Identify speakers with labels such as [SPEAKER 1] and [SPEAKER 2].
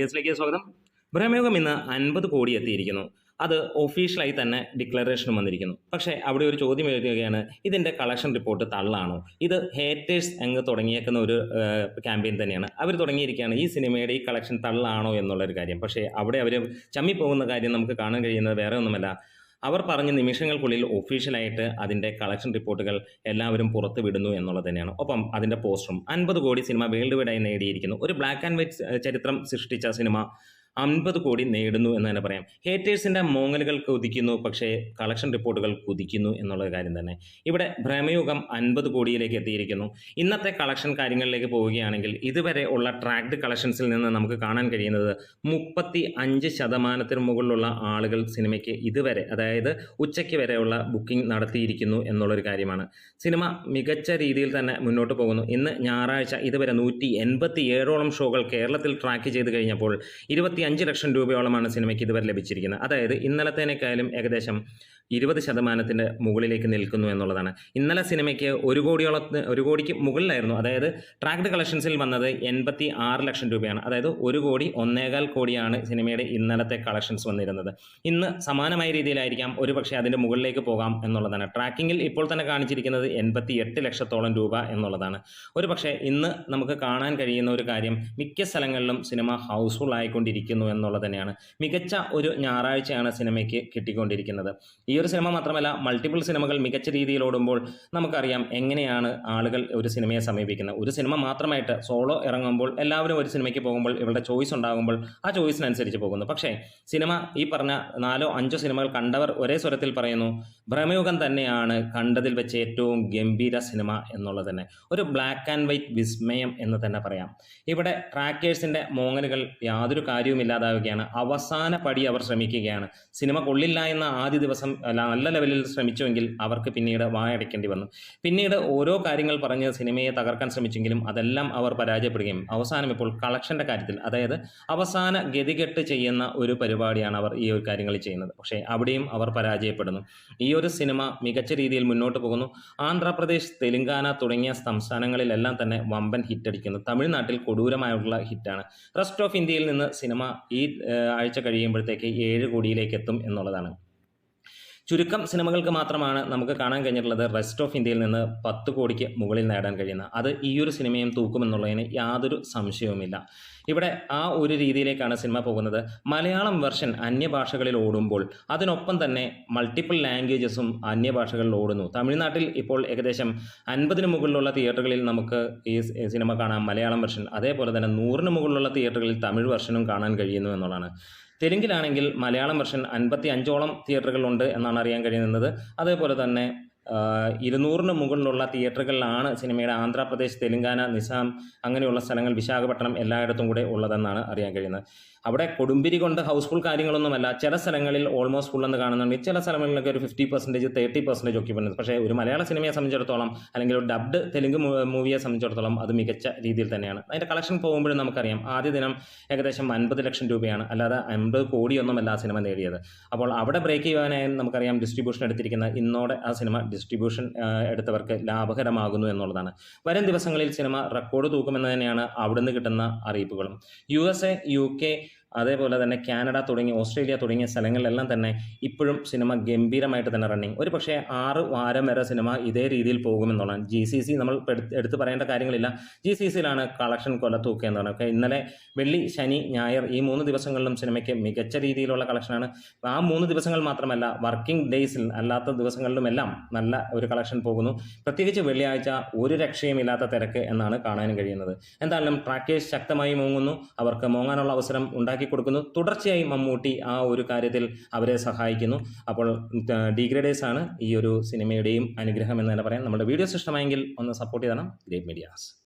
[SPEAKER 1] കേസിലേക്ക് സ്വാഗതം. ഭ്രമയോഗം ഇന്ന് അൻപത് കോടി എത്തിയിരിക്കുന്നു. അത് ഒഫീഷ്യലായി തന്നെ ഡിക്ലറേഷൻ വന്നിരിക്കുന്നു. പക്ഷേ അവിടെ ഒരു ചോദ്യം എഴുതുകയാണ് ഇതിന്റെ കളക്ഷൻ റിപ്പോർട്ട് തള്ളാണോ? ഇത് ഹേറ്റേഴ്സ് അങ്ങ് തുടങ്ങിയേക്കുന്ന ഒരു ക്യാമ്പയിൻ തന്നെയാണ്. അവർ തുടങ്ങിയിരിക്കുകയാണ്. ഈ സിനിമയുടെ ഈ കളക്ഷൻ തള്ളാണോ എന്നുള്ളൊരു കാര്യം. പക്ഷേ അവിടെ അവർ ചമ്മിപ്പോകുന്ന കാര്യം നമുക്ക് കാണാൻ കഴിയുന്നത് വേറെ ഒന്നുമല്ല. അവർ പറഞ്ഞ നിമിഷങ്ങൾക്കുള്ളിൽ ഒഫീഷ്യലായിട്ട് അതിന്റെ കളക്ഷൻ റിപ്പോർട്ടുകൾ എല്ലാവരും പുറത്തു വിടുന്നു എന്നുള്ളത് തന്നെയാണ്. ഒപ്പം അതിന്റെ പോസ്റ്ററും അൻപത് കോടി സിനിമ വേൾഡ് വൈഡായി നേടിയിരിക്കുന്നു. ഒരു ബ്ലാക്ക് ആൻഡ് വൈറ്റ് ചരിത്രം സൃഷ്ടിച്ച സിനിമ അൻപത് കോടി നേടുന്നു എന്ന് തന്നെ പറയാം. ഹേറ്റേഴ്സിന്റെ മോങ്ങലുകൾ കുതിക്കുന്നു പക്ഷേ കളക്ഷൻ റിപ്പോർട്ടുകൾ കുതിക്കുന്നു എന്നുള്ള കാര്യം തന്നെ. ഇവിടെ ഭ്രമയുഗം അൻപത് കോടിയിലേക്ക് എത്തിയിരിക്കുന്നു. ഇന്നത്തെ കളക്ഷൻ കാര്യങ്ങളിലേക്ക് പോവുകയാണെങ്കിൽ ഇതുവരെ ഉള്ള ട്രാക്ഡ് കളക്ഷൻസിൽ നിന്ന് നമുക്ക് കാണാൻ കഴിയുന്നത് മുപ്പത്തി അഞ്ച് ശതമാനത്തിന് മുകളിലുള്ള ആളുകൾ സിനിമയ്ക്ക് ഇതുവരെ അതായത് ഉച്ചയ്ക്ക് വരെയുള്ള ബുക്കിംഗ് നടത്തിയിരിക്കുന്നു എന്നുള്ളൊരു കാര്യമാണ്. സിനിമ മികച്ച രീതിയിൽ തന്നെ മുന്നോട്ട് പോകുന്നു. ഇന്ന് ഞായറാഴ്ച ഇതുവരെ നൂറ്റി എൺപത്തി ഏഴോളം ഷോകൾ കേരളത്തിൽ ട്രാക്ക് ചെയ്ത് കഴിഞ്ഞപ്പോൾ ഇരുപത്തി അഞ്ച് ലക്ഷം രൂപയോളമാണ് സിനിമയ്ക്ക് ഇതുവരെ ലഭിച്ചിരിക്കുന്നത്. അതായത് ഇന്നലത്തേനേക്കാളും ഏകദേശം ഇരുപത് ശതമാനത്തിന്റെ മുകളിലേക്ക് നിൽക്കുന്നു എന്നുള്ളതാണ്. ഇന്നലെ സിനിമയ്ക്ക് ഒരു കോടിയോളം ഒരു കോടിക്ക് മുകളിലായിരുന്നു. അതായത് ട്രാക്ഡ് കളക്ഷൻസിൽ വന്നത് എൺപത്തി ആറ് ലക്ഷം രൂപയാണ്. അതായത് ഒരു കോടി ഒന്നേകാൽ കോടിയാണ് സിനിമയുടെ ഇന്നലത്തെ കളക്ഷൻസ് വന്നിരുന്നത്. ഇന്ന് സമാനമായ രീതിയിലായിരിക്കാം ഒരു പക്ഷേ അതിന്റെ മുകളിലേക്ക് പോകാം എന്നുള്ളതാണ്. ട്രാക്കിങ്ങിൽ ഇപ്പോൾ തന്നെ കാണിച്ചിരിക്കുന്നത് എൺപത്തി എട്ട് ലക്ഷത്തോളം രൂപ എന്നുള്ളതാണ്. ഒരു പക്ഷേ ഇന്ന് നമുക്ക് കാണാൻ കഴിയുന്ന ഒരു കാര്യം മിക്ക സ്ഥലങ്ങളിലും സിനിമ ഹൗസ്ഫുൾ ആയിക്കൊണ്ടിരിക്കുന്നു എന്നുള്ളത് തന്നെയാണ്. മികച്ച ഒരു ഞായറാഴ്ചയാണ് സിനിമയ്ക്ക് കിട്ടിക്കൊണ്ടിരിക്കുന്നത്. ഈ ഒരു സിനിമ മാത്രമല്ല മൾട്ടിപ്പിൾ സിനിമകൾ മികച്ച രീതിയിൽ ഓടുമ്പോൾ നമുക്കറിയാം എങ്ങനെയാണ് ആളുകൾ ഒരു സിനിമയെ സമീപിക്കുന്നത്. ഒരു സിനിമ മാത്രമായിട്ട് സോളോ ഇറങ്ങുമ്പോൾ എല്ലാവരും ഒരു സിനിമയ്ക്ക് പോകുമ്പോൾ ഇവരുടെ ചോയ്സ് ഉണ്ടാകുമ്പോൾ ആ ചോയ്സിനനുസരിച്ച് പോകുന്നു. പക്ഷേ സിനിമ ഈ പറഞ്ഞ നാലോ അഞ്ചോ സിനിമകൾ കണ്ടവർ ഒരേ സ്വരത്തിൽ പറയുന്നു ഭ്രമയുഗം തന്നെയാണ് കണ്ടതിൽ വെച്ച് ഏറ്റവും ഗംഭീര സിനിമ എന്നുള്ളത് തന്നെ. ഒരു ബ്ലാക്ക് ആൻഡ് വൈറ്റ് വിസ്മയം എന്ന് തന്നെ പറയാം. ഇവിടെ ട്രാക്കേഴ്സിന്റെ മോങ്ങലുകൾ യാതൊരു കാര്യവും ഇല്ലാതാവുകയാണ്. അവസാന പടി അവർ ശ്രമിക്കുകയാണ്. സിനിമ കൊള്ളില്ല എന്ന ആദ്യ ദിവസം നല്ല ലെവലിൽ ശ്രമിച്ചുവെങ്കിൽ അവർക്ക് പിന്നീട് വായടയ്ക്കേണ്ടി വന്നു. പിന്നീട് ഓരോ കാര്യങ്ങൾ പറഞ്ഞ് സിനിമയെ തകർക്കാൻ ശ്രമിച്ചെങ്കിലും അതെല്ലാം അവർ പരാജയപ്പെടുകയും അവസാനം ഇപ്പോൾ കളക്ഷന്റെ കാര്യത്തിൽ അതായത് അവസാന ഗതികെട്ട് ചെയ്യുന്ന ഒരു പരിപാടിയാണ് അവർ ഈ ഒരു കാര്യങ്ങൾ ചെയ്യുന്നത്. പക്ഷേ അവിടെയും അവർ പരാജയപ്പെടുന്നു. ഈ ഒരു സിനിമ മികച്ച രീതിയിൽ മുന്നോട്ട് പോകുന്നു. ആന്ധ്രാപ്രദേശ് തെലുങ്കാന തുടങ്ങിയ സംസ്ഥാനങ്ങളിലെല്ലാം തന്നെ വമ്പൻ ഹിറ്റടിക്കുന്നു. തമിഴ്നാട്ടിൽ കൊടൂരമായുള്ള ഹിറ്റാണ്. റെസ്റ്റ് ഓഫ് ഇന്ത്യയിൽ നിന്ന് സിനിമ ഈ ആഴ്ച കഴിയുമ്പോഴത്തേക്ക് ഏഴ് കോടിയിലേക്ക് എത്തും എന്നുള്ളതാണ്. ചുരുക്കം സിനിമകൾക്ക് മാത്രമാണ് നമുക്ക് കാണാൻ കഴിഞ്ഞിട്ടുള്ളത് റെസ്റ്റ് ഓഫ് ഇന്ത്യയിൽ നിന്ന് പത്ത് കോടിക്ക് മുകളിൽ നേടാൻ കഴിയുന്ന. അത് ഈ ഒരു സിനിമയും തൂക്കുമെന്നുള്ളതിന് യാതൊരു സംശയവുമില്ല. ഇവിടെ ആ ഒരു രീതിയിലേക്കാണ് സിനിമ പോകുന്നത്. മലയാളം വെർഷൻ അന്യഭാഷകളിൽ ഓടുമ്പോൾ അതിനൊപ്പം തന്നെ മൾട്ടിപ്പിൾ ലാംഗ്വേജസും അന്യഭാഷകളിൽ ഓടുന്നു. തമിഴ്നാട്ടിൽ ഇപ്പോൾ ഏകദേശം അൻപതിന് മുകളിലുള്ള തിയേറ്ററുകളിൽ നമുക്ക് ഈ സിനിമ കാണാം. മലയാളം വെർഷൻ അതേപോലെ തന്നെ നൂറിന് മുകളിലുള്ള തിയേറ്ററുകളിൽ തമിഴ് വെർഷനും കാണാൻ കഴിയുന്നു എന്നുള്ളതാണ്. തെലുങ്കിലാണെങ്കിൽ മലയാളം വെർഷൻ അൻപത്തി അഞ്ചോളം തിയേറ്ററുകളുണ്ട് എന്നാണ് അറിയാൻ കഴിയുന്നത്. അതേപോലെ തന്നെ ഇരുന്നൂറിന് മുകളിലുള്ള തിയേറ്ററുകളിലാണ് സിനിമയുടെ ആന്ധ്രാപ്രദേശ് തെലുങ്കാന നിസാം അങ്ങനെയുള്ള സ്ഥലങ്ങൾ വിശാഖപട്ടണം എല്ലായിടത്തും കൂടെ ഉള്ളതെന്നാണ് അറിയാൻ കഴിയുന്നത്. അവിടെ കൊടുമ്പിരി കൊണ്ട് ഹൗസ്ഫുൾ കാര്യങ്ങളൊന്നുമല്ല ചില സ്ഥലങ്ങളിൽ ഓൾമോസ്റ്റ് ഫുൾ എന്ന് കാണുന്നുണ്ട്. ചില സ്ഥലങ്ങളിലൊക്കെ ഒരു ഫിഫ്റ്റി പെർസെന്റേജ് തേർട്ടി പെർസെന്റേജ് ഒക്കെ വരുന്നത് പക്ഷേ ഒരു മലയാള സിനിമയെ സംബന്ധിച്ചിടത്തോളം അല്ലെങ്കിൽ ഒരു ഡബ്ഡ് തെലുങ്ക് മൂവിയെ സംബന്ധിച്ചിടത്തോളം അത് മികച്ച രീതിയിൽ തന്നെയാണ്. അതിന്റെ കളക്ഷൻ പോകുമ്പോഴും നമുക്കറിയാം ആദ്യ ദിനം ഏകദേശം അൻപത് ലക്ഷം രൂപയാണ്. അല്ലാതെ അൻപത് കോടിയൊന്നുമല്ല ആ സിനിമ നേടിയത്. അപ്പോൾ അവിടെ ബ്രേക്ക് ചെയ്യാനായി നമുക്കറിയാം ഡിസ്ട്രിബ്യൂഷൻ എടുത്തിരിക്കുന്ന ഇന്നോടെ ആ സിനിമ ഡിസ്ട്രിബ്യൂഷൻ എടുത്തവർക്ക് ലാഭകരമാകുന്നു എന്നുള്ളതാണ്. വരും ദിവസങ്ങളിൽ സിനിമ റെക്കോർഡ് തൂക്കുമെന്ന് തന്നെയാണ് അവിടുന്ന് കിട്ടുന്ന അറിയിപ്പുകളും. U S A U K അതേപോലെ തന്നെ കാനഡ തുടങ്ങി ഓസ്ട്രേലിയ തുടങ്ങിയ സ്ഥലങ്ങളിലെല്ലാം തന്നെ ഇപ്പോഴും സിനിമ ഗംഭീരമായിട്ട് തന്നെ റണ്ണിങ് ഒരു പക്ഷേ ആറ് വാരം വരെ സിനിമ ഇതേ രീതിയിൽ പോകുമെന്നുള്ളതാണ്. ജി സി സി നമ്മൾ എടുത്തു പറയേണ്ട കാര്യങ്ങളില്ല. ജി സി സിയിലാണ് കളക്ഷൻ കൊലത്തൂക്കുക എന്നാണ് പറയുന്നത് ഇന്നലെ വെള്ളി ശനി ഞായർ ഈ മൂന്ന് ദിവസങ്ങളിലും സിനിമയ്ക്ക് മികച്ച രീതിയിലുള്ള കളക്ഷനാണ്. ആ മൂന്ന് ദിവസങ്ങൾ മാത്രമല്ല വർക്കിംഗ് ഡേയ്സിൽ അല്ലാത്ത ദിവസങ്ങളിലുമെല്ലാം നല്ല ഒരു കളക്ഷൻ പോകുന്നു. പ്രത്യേകിച്ച് വെള്ളിയാഴ്ച ഒരു രക്ഷയുമില്ലാത്ത തിരക്ക് എന്നാണ് കാണാൻ കഴിയുന്നത്. എന്തായാലും ട്രാക്കേഴ്സ് ശക്തമായി മൂങ്ങുന്നു. അവർക്ക് മോങ്ങാനുള്ള അവസരം ഉണ്ടാക്കി കൊടുക്കുന്നു. തുടർച്ചയായി മമ്മൂട്ടി ആ ഒരു കാര്യത്തിൽ അവരെ സഹായിക്കുന്നു. അപ്പോൾ ഡീഗ്രേഡേഴ്സ് ആണ് ഈ ഒരു സിനിമയുടെയും അനുഗ്രഹം എന്ന് തന്നെ പറയാം. നമ്മുടെ വീഡിയോസ് ഇഷ്ടമായെങ്കിൽ ഒന്ന് സപ്പോർട്ട് ചെയ്യണം ഗ്രേറ്റ് മീഡിയാസ്